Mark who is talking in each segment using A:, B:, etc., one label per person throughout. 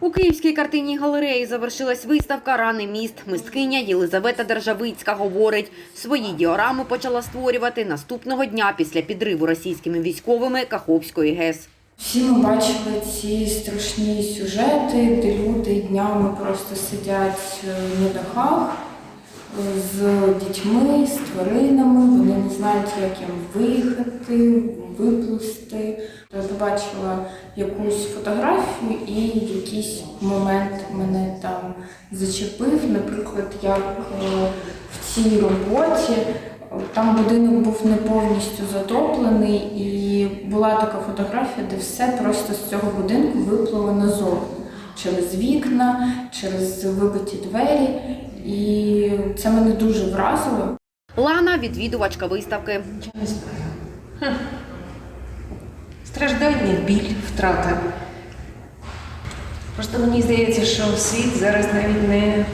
A: У Київській картинній галереї завершилась виставка Раний міст. Мисткиня Єлизавета Державицька говорить, свої діорами почала створювати наступного дня після підриву російськими військовими Каховської ГЕС.
B: Всі ми бачили ці страшні сюжети, де люди днями просто сидять е, на дахах е, з дітьми, з тваринами, вони не знають, як їм виїхати, виплисти. Я побачила якусь фотографію і якийсь момент мене там зачепив. Наприклад, як е, в цій роботі там будинок був не повністю затоплений, і була така фотографія, де все просто з цього будинку виплило назовні через вікна, через вибиті двері. І це мене дуже вразило.
A: Лана – відвідувачка виставки.
C: Не. Хм. Страждання, біль, втрата. Просто мені здається, що світ зараз навіть не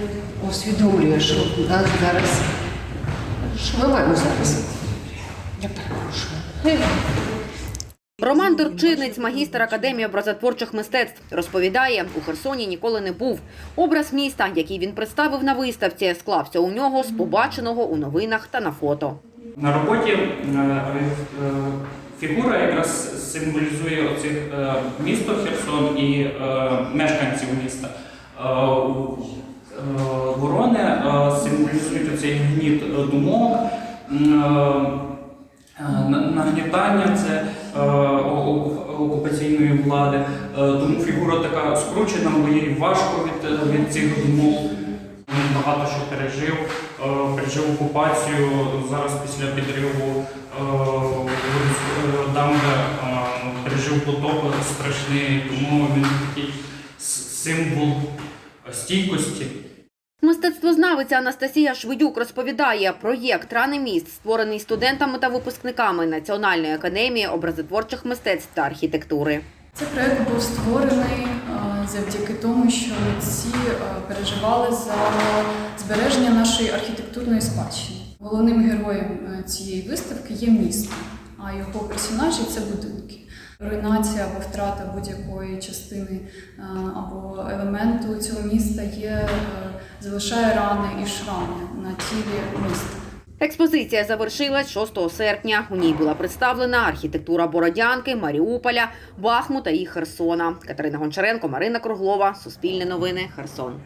C: усвідомлює, що нас зараз. Що ми маємо зараз? Я перепрошую.
A: Роман Турчинець, магістр Академії образотворчих мистецтв, розповідає, у Херсоні ніколи не був. Образ міста, який він представив на виставці, склався у нього з побаченого у новинах та на фото.
D: На роботі е, е, фігура якраз символізує оцих е, місто Херсон і мешканців міста. Ворони символізують оцей гніт думок. Нагнітання це окупаційної влади, тому фігура така скручена, бо їй важко від, від цих думок. Багато що пережив, пережив окупацію. Зараз після підриву е, там, де е, пережив потоп страшний, тому він такий символ стійкості.
A: Мистецтвознавиця Анастасія Швидюк розповідає, проєкт «Рани міст» створений студентами та випускниками Національної академії образотворчих мистецтв та архітектури.
E: Цей проект був створений е, завдяки тому, що митці е, переживали за збереження нашої архітектурної спадщини. Головним героєм е, цієї виставки є місто, а його персонажі це будинки. Руйнація або втрата будь-якої частини е, або елементу цього міста є, залишає рани і шрами на тілі міста.
A: Експозиція завершилась 6 серпня. У ній була представлена архітектура Бородянки, Маріуполя, Бахмута і Херсона. Катерина Гончаренко, Марина Круглова. Суспільне новини. Херсон.